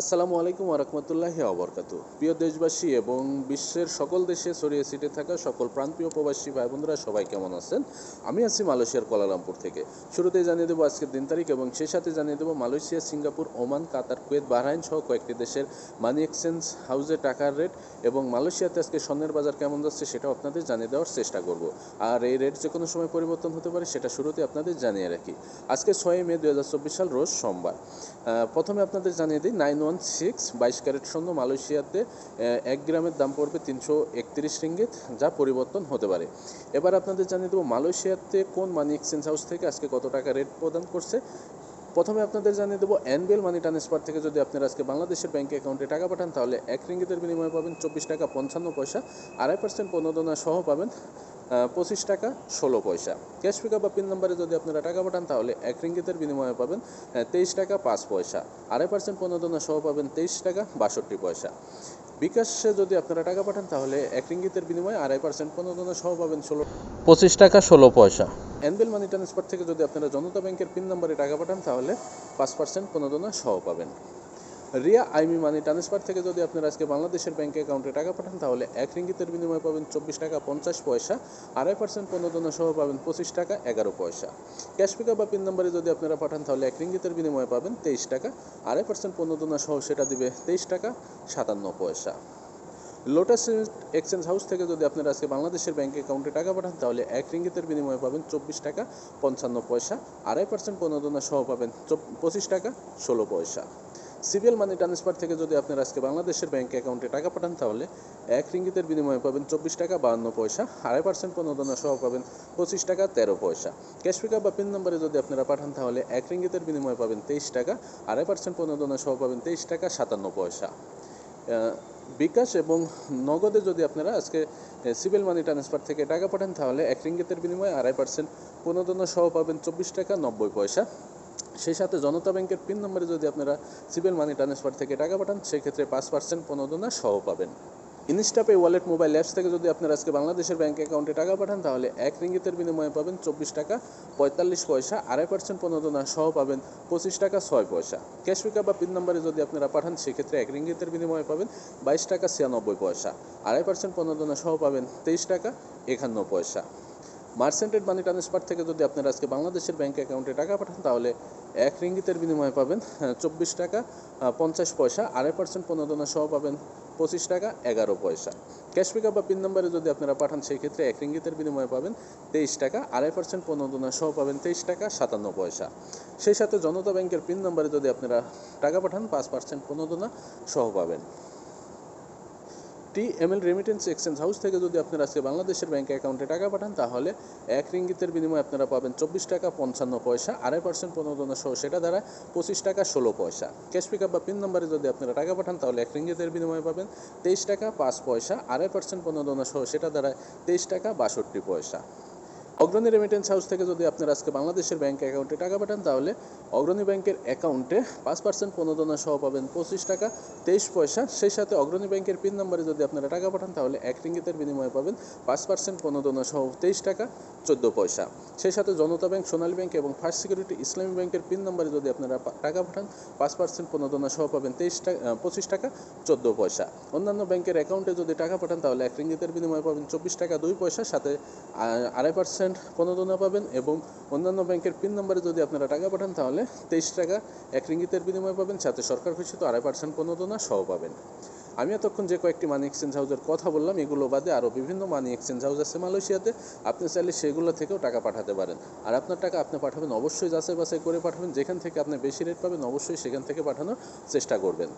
আসসালামু আলাইকুম আরহামতুল্লাহি আবরকাত প্রিয় দেশবাসী এবং বিশ্বের সকল দেশে ছড়িয়ে ছিটে থাকা সকল প্রান্তীয় প্রবাসী ভাই বোনেরা সবাই কেমন আছেন? আমি আছি মালয়েশিয়ার কোলালামপুর থেকে। শুরুতেই জানিয়ে দেবো আজকের দিন তারিখ এবং সেই সাথে জানিয়ে দেবো Malaysia, Singapore, Oman, Qatar, Kuwait, Bahrain সহ কয়েকটি দেশের মানি এক্সচেঞ্জ হাউসে টাকার রেট এবং মালয়েশিয়াতে আজকে স্বর্ণের বাজার কেমন যাচ্ছে সেটাও আপনাদের জানিয়ে দেওয়ার চেষ্টা করব। আর এই রেট যে কোনো সময় পরিবর্তন হতে পারে সেটা শুরুতে আপনাদের জানিয়ে রাখি। আজকে ছয় মে দু হাজার চব্বিশ সাল রোজ সোমবার। প্রথমে আপনাদের জানিয়ে দিই নাইন ওয়ান সিক্স বাইশ ক্যারেট স্বর্ণ মালয়েশিয়াতে এক গ্রামের দাম পড়বে তিনশো একত্রিশ রিঙ্গিত, যা পরিবর্তন হতে পারে। এবার আপনাদের জানিয়ে দেবো, মালয়েশিয়াতে কোন মানি এক্সচেঞ্জ হাউস থেকে আজকে কত টাকা রেট প্রদান করছে? প্রথমে আপনাদের জানিয়ে দেবো অ্যানবেল মানি ট্রান্সফার থেকে যদি আপনারা আজকে বাংলাদেশের ব্যাংক অ্যাকাউন্টে টাকা পাঠান, তাহলে এক রিঙ্গিতের বিনিময়ে পাবেন চব্বিশ টাকা পঞ্চান্ন পয়সা, আড়াই পার্সেন্ট প্রণোদনা সহ পাবেন। পঁচিশ টাকা, ষোলো পয়সা। ক্যাশ পিক বা পিন নম্বরে যদি আপনারা টাকা পাঠান, তাহলে এক রিঙ্গিতের বিনিময়ে পাবেন তেইশ টাকা, পাঁচ পয়সা। আড়াই পার্সেন্ট প্রণোদনা সহ পাবেন তেইশ টাকা, বাষট্টি পয়সা। বিকাশে যদি আপনারা টাকা পাঠান, তাহলে এক রিঙ্গিতের বিনিময়ে আড়াই পার্সেন্ট প্রণোদনা সহ পাবেন ষোলো পঁচিশ টাকা, ষোলো পয়সা। অ্যানবেল মানি ট্রান্সফার থেকে যদি আপনারা জনতা ব্যাংকের পিন নম্বরে টাকা পাঠান, তাহলে পাঁচ পার্সেন্ট প্রণোদনা সহ পাবেন। রিয়া আইমি মানি ট্রান্সফার থেকে যদি আপনারা আজকে বাংলাদেশের ব্যাংক অ্যাকাউন্টে টাকা পাঠান, তাহলে এক রিঙ্গিতের বিনিময়ে পাবেন চব্বিশ টাকা পঞ্চাশ পয়সা, আড়াই পার্সেন্ট প্রণোদনা সহ পাবেন পঁচিশ টাকা এগারো পয়সা। ক্যাশ পিকআপ বা পিন নম্বরে যদি আপনারা পাঠান, তাহলে এক রিঙ্গিতের বিনিময়ে পাবেন তেইশ টাকা, আড়াই পার্সেন্ট প্রণোদনা সহ সেটা দিবে তেইশ টাকা সাতান্ন পয়সা। লোটাস এক্সচেঞ্জ হাউস থেকে যদি আপনারা আজকে বাংলাদেশের ব্যাংক অ্যাকাউন্টে টাকা পাঠান, তাহলে এক রিঙ্গিতের বিনিময়ে পাবেন চব্বিশ টাকা পঞ্চান্ন পয়সা, আড়াই পার্সেন্ট প্রণোদনা সহ পাবেন পঁচিশ টাকা ষোলো পয়সা। সিবিএল মানি ট্রান্সফার থেকে যদি আপনারা আজকে বাংলাদেশের ব্যাংক অ্যাকাউন্টে টাকা পাঠান, তাহলে এক রিঙ্গিতের বিনিময়ে পাবেন চব্বিশ টাকা বাহান্ন পয়সা, আড়াই পার্সেন্ট প্রণোদনা সহ পাবেন পঁচিশ টাকা তেরো পয়সা। ক্যাশ পিকআপ বা পিন নম্বরে যদি আপনারা পাঠান, তাহলে এক রিঙ্গিতের বিনিময়ে পাবেন তেইশ টাকা, আড়াই পার্সেন্ট প্রণোদনা সহ পাবেন তেইশ টাকা সাতান্ন পয়সা। বিকাশ এবং নগদে যদি আপনারা আজকে সিভিল মানি ট্রান্সফার থেকে টাকা পাঠান, তাহলে এক রিঙ্গিতের বিনিময়ে আড়াই পার্সেন্ট প্রণোদনা সহ পাবেন চব্বিশ টাকা নব্বই পয়সা। সেই সাথে জনতা ব্যাংকের পিন নম্বরে যদি আপনারা সিভিল মানি ট্রান্সফার থেকে টাকা পাঠান, সেক্ষেত্রে পাঁচ পার্সেন্ট প্রণোদনা সহ পাবেন। ইনস্টাপে ওয়ালেট মোবাইল অ্যাপস থেকে যদি আপনারা আজকে বাংলাদেশের ব্যাংক অ্যাকাউন্টে টাকা পাঠান, তাহলে এক রিঙ্গিতের বিনিময়ে পাবেন চব্বিশ টাকা পঁয়তাল্লিশ পয়সা, আড়াই পার্সেন্ট প্রণোদনা সহ পাবেন পঁচিশ টাকা ছয় পয়সা। ক্যাশ পিকআপ বা পিন নম্বরে যদি আপনারা পাঠান, সেক্ষেত্রে এক রিঙ্গিতের বিনিময়ে পাবেন বাইশ টাকা ছিয়ানব্বই পয়সা, আড়াই পার্সেন্ট প্রণোদনা সহ পাবেন তেইশ টাকা একান্ন পয়সা। মার্সেন্টেড মানি ট্রান্সফার থেকে যদি আপনারা আজকে বাংলাদেশের ব্যাংক অ্যাকাউন্টে টাকা পাঠান, তাহলে এক রিঙ্গিতের বিনিময়ে পাবেন চব্বিশ টাকা পঞ্চাশ পয়সা, আড়াই পার্সেন্ট প্রণোদনা সহ পাবেন পঁচিশ টাকা, এগারো পয়সা। ক্যাশ পিকআপ বা পিন নম্বরে যদি আপনারা পাঠান, সেই ক্ষেত্রে এক রিঙ্গিতের বিনিময়ে পাবেন তেইশ টাকা, আড়াই পার্সেন্ট প্রণোদনা সহ পাবেন তেইশ টাকা, সাতান্ন পয়সা। সেই সাথে জনতা ব্যাংকের পিন নম্বরে যদি আপনারা টাকা পাঠান, পাঁচ পার্সেন্ট প্রণোদনা সহ পাবেন। T M L remittance exchange house থেকে যদি আপনারা আজকে বাংলাদেশের ব্যাংক অ্যাকাউন্টে টাকা পাঠান, তাহলে এক রিঙ্গিতের বিনিময়ে আপনারা পাবেন চব্বিশ টাকা পঞ্চান্ন পয়সা, আড়াই পার্সেন্ট প্রণোদনা সহ সেটা দ্বারা পঁচিশ টাকা ষোলো পয়সা। ক্যাশ পিকআপ বা পিন নম্বরে যদি আপনারা টাকা পাঠান, তাহলে এক রিঙ্গিতের বিনিময়ে পাবেন তেইশ টাকা পাঁচ পয়সা, আড়াই পার্সেন্ট প্রণোদনা সহ সেটা দ্বারা তেইশ টাকা বাষট্টি পয়সা। অগ্রণী রেমিটেন্স হাউস থেকে যদি আপনারা আজকে বাংলাদেশের ব্যাংক অ্যাকাউন্টে টাকা পাঠান, তাহলে অগ্রণী ব্যাংকের অ্যাকাউন্টে পাঁচ পার্সেন্ট প্রণোদনা সহ পাবেন পঁচিশ টাকা, তেইশ পয়সা। সেই সাথে অগ্রণী ব্যাংকের পিন নম্বরে যদি আপনারা টাকা পাঠান, তাহলে এক রিঙ্গিতের বিনিময়ে পাবেন পাঁচ পার্সেন্ট প্রণোদনা সহ তেইশ টাকা, চোদ্দ পয়সা। সেই সাথে জনতা ব্যাংক সোনালী ব্যাংক এবং ফার্স্ট সিকিউরিটি ইসলামী ব্যাংকের পিন নম্বরে যদি আপনারা টাকা পাঠান, পাঁচ পার্সেন্ট প্রণোদনা সহ পাবেন তেইশ টাকা পঁচিশ টাকা, চোদ্দ পয়সা। অন্যান্য ব্যাংকের অ্যাকাউন্টে যদি টাকা পাঠান, তাহলে এক রিঙ্গিতের বিনিময়ে পাবেন চব্বিশ টাকা, দুই পয়সা। সাথে আড়াই পার্সেন্ট প্রণোদনা পাবেন এবং অন্যান্য ব্যাংকের পিন নম্বরে যদি আপনারা টাকা পাঠান, তাহলে তেইশ টাকা এক রিঙ্গিতের বিনিময়ে পাবেন। সাথে সরকার ঘোষিত আড়াই পার্সেন্ট প্রণোদনা সহ পাবেন। আমি এতক্ষণ যে কয়েকটি মানি এক্সচেঞ্জ হাউসের কথা বললাম, এগুলো বাদে আরও বিভিন্ন মানি এক্সচেঞ্জ হাউস আছে মালয়েশিয়াতে। আপনি চাইলে সেগুলো থেকেও টাকা পাঠাতে পারেন। আর আপনার টাকা আপনি পাঠাবেন, অবশ্যই যাচাই বাছাই করে পাঠাবেন। যেখান থেকে আপনি বেশি রেট পাবেন, অবশ্যই সেখান থেকে পাঠানোর চেষ্টা করবেন।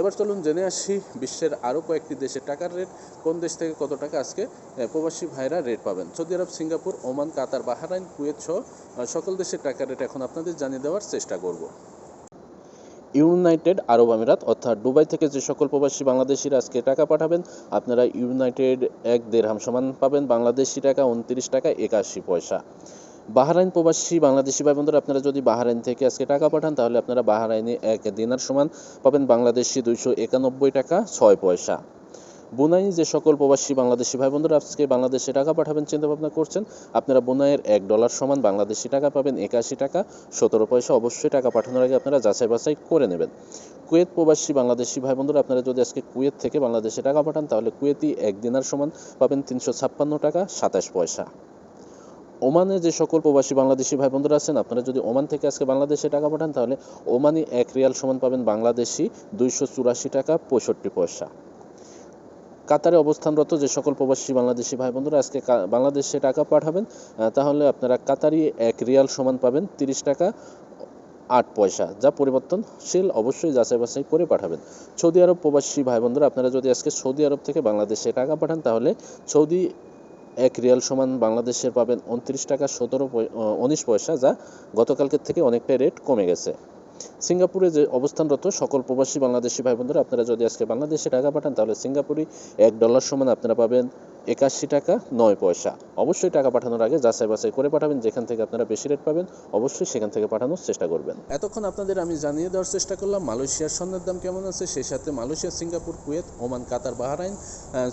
এবার চলুন জেনে আসি বিশ্বের আরও কয়েকটি দেশের টাকার রেট কোন দেশ থেকে কত টাকা আজকে প্রবাসী ভাইরা রেট পাবেন? Saudi Arab, Singapore, Oman, Qatar, Bahrain, Kuwait সহ সকল দেশের টাকার রেট এখন আপনাদের জানিয়ে দেওয়ার চেষ্টা করব। ইউনাইটেড আরব আমিরাত, অর্থাৎ দুবাই থেকে যে সকল প্রবাসী বাংলাদেশিরা আজকে টাকা পাঠাবেন, আপনারা ইউনাইটেড এক দেড়হাম সমান পাবেন, বাংলাদেশি টাকা উনত্রিশ টাকা একাশি পয়সা। বাহারাইন প্রবাসী বাংলাদেশি ভাই বন্ধুরা আপনারা যদি বাহারাইন থেকে আজকে টাকা পাঠান, তাহলে আপনারা বাহারাইনে এক দিনার সমান পাবেন বাংলাদেশি দুইশো একানব্বই টাকা ছয় পয়সা। বুনাই যে সকল প্রবাসী বাংলাদেশি ভাই বন্ধুরা আজকে বাংলাদেশে টাকা পাঠাবেন চিন্তা ভাবনা করছেন, আপনারা বুনাইয়ের এক ডলার সমান বাংলাদেশি টাকা পাবেন, একাশি টাকা, সতেরো পয়সা অবশ্যই টাকা পাঠানোর আগে আপনারা যাচাই বাছাই করে নেবেন। কুয়েত প্রবাসী বাংলাদেশি ভাই বন্ধুরা আপনারা যদি আজকে কুয়েত থেকে বাংলাদেশে টাকা পাঠান, তাহলে কুয়েতি এক দিনার সমান পাবেন তিনশো ছাপ্পান্ন টাকা সাতাশ পয়সা। ওমানে যে সকল প্রবাসী বাংলাদেশি ভাই বন্ধুরা আছেন, আপনারা যদি ওমান থেকে আজকে বাংলাদেশে টাকা পাঠান, তাহলে ওমানি এক রিয়াল সমান পাবেন বাংলাদেশি দুইশো চুরাশি টাকা পঁয়ষট্টি পয়সা। কাতারে অবস্থানরত যে সকল প্রবাসী বাংলাদেশি ভাই বন্ধুরা আজকে বাংলাদেশে টাকা পাঠাবেন তাহলে আপনারা কাতারি এক রিয়াল সমান পাবেন তিরিশ টাকা আট পয়সা, যা পরিবর্তনশীল অবশ্যই যাচাই বাছাই করে পাঠাবেন। সৌদি আরব প্রবাসী ভাই বন্ধুরা আপনারা যদি আজকে সৌদি আরব থেকে বাংলাদেশে টাকা পাঠান, তাহলে সৌদি এক রিয়াল সমান বাংলাদেশের পাবেন উনত্রিশ টাকা সতেরো উনিশ পয়সা, যা গতকালকের থেকে অনেকটাই রেট কমে গেছে। সিঙ্গাপুরে যে অবস্থানরত সকল প্রবাসী বাংলাদেশি ভাই বন্ধুরা আপনারা যদি আজকে বাংলাদেশে টাকা পাঠান, তাহলে সিঙ্গাপুরি এক ডলার সমান আপনারা পাবেন একাশি টাকা, নয় পয়সা। অবশ্যই টাকা পাঠানোর আগে যাচাই বাছাই করে পাঠাবেন, যেখান থেকে আপনারা বেশি রেট পাবেন, অবশ্যই সেখান থেকে পাঠানোর চেষ্টা করবেন। এতক্ষণ আপনাদের আমি জানিয়ে দেওয়ার চেষ্টা করলাম, মালয়েশিয়ার স্বর্ণের দাম কেমন আছে? সেই সাথে Malaysia, Singapore, Kuwait, Oman, Qatar, Bahrain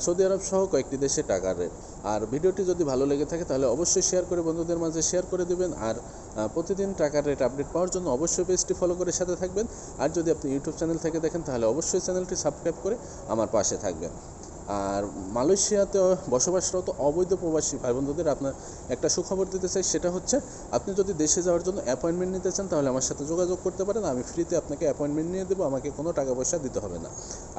Saudi Arab সহ কয়েকটি দেশে টাকার রেট আর ভিডিওটি যদি ভালো লেগে থাকে, তাহলে অবশ্যই শেয়ার করে বন্ধুদের মাঝে শেয়ার করে দেবেন। আর প্রতিদিন টাকার রেট আপডেট পাওয়ার জন্য অবশ্যই পেজটি ফলো করে সাথে থাকবেন। আর যদি আপনি ইউটিউব চ্যানেল থেকে দেখেন, তাহলে অবশ্যই চ্যানেলটি সাবস্ক্রাইব করে আমার পাশে থাকবেন। আর মালয়েশিয়াতে বসবাসরত অবৈধ প্রবাসী ভাই বন্ধুদের আপনার একটা সুখবর দিতে চাই, সেটা হচ্ছে আপনি যদি দেশে যাওয়ার জন্য অ্যাপয়েন্টমেন্ট নিতে চান, তাহলে আমার সাথে যোগাযোগ করতে পারেন। আমি ফ্রিতে আপনাকে অ্যাপয়েন্টমেন্ট নিয়ে দেবো, আমাকে কোনো টাকা পয়সা দিতে হবে না।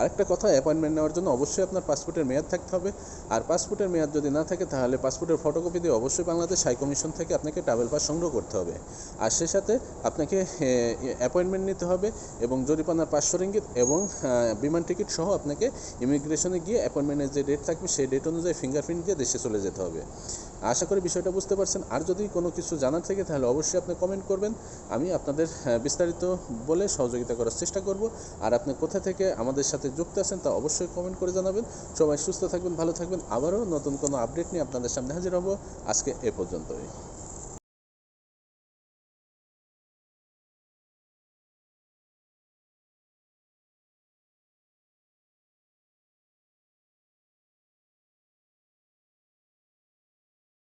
আরেকটা কথা অ্যাপয়েন্টমেন্ট নেওয়ার জন্য অবশ্যই আপনার পাসপোর্টের মেয়াদ থাকতে হবে। আর পাসপোর্টের মেয়াদ যদি না থাকে, তাহলে পাসপোর্টের ফটোকপি দিয়ে অবশ্যই বাংলাদেশ হাই কমিশন থেকে আপনাকে ট্রাভেল পাস সংগ্রহ করতে হবে। আর সে সাথে আপনাকে অ্যাপয়েন্টমেন্ট নিতে হবে এবং জরিপানার পাঁচশো রিঙ্গিত এবং বিমান টিকিট সহ আপনাকে ইমিগ্রেশনে গিয়ে অ্যাপয়েন্টমেন্টের যে ডেট থাকবে সেই ডেট অনুযায়ী ফিঙ্গারপ্রিন্ট দিয়ে দেশে চলে যেতে হবে। আশা করি বিষয়টা বুঝতে পারছেন। আর যদি কোনো কিছু জানার থেকে তাহলে অবশ্যই আপনি কমেন্ট করবেন। আমি আপনাদের আহ, বিস্তারিত বলে সহযোগিতা করার চেষ্টা করব। আর আপনি কোথা থেকে আমাদের সাথে যুক্ত আছেন তা অবশ্যই কমেন্ট করে জানাবেন। সবাই সুস্থ থাকবেন ভালো থাকবেন। আবারও নতুন কোনো আপডেট নিয়ে আপনাদের সামনে হাজির হব। আজকে এ পর্যন্তই।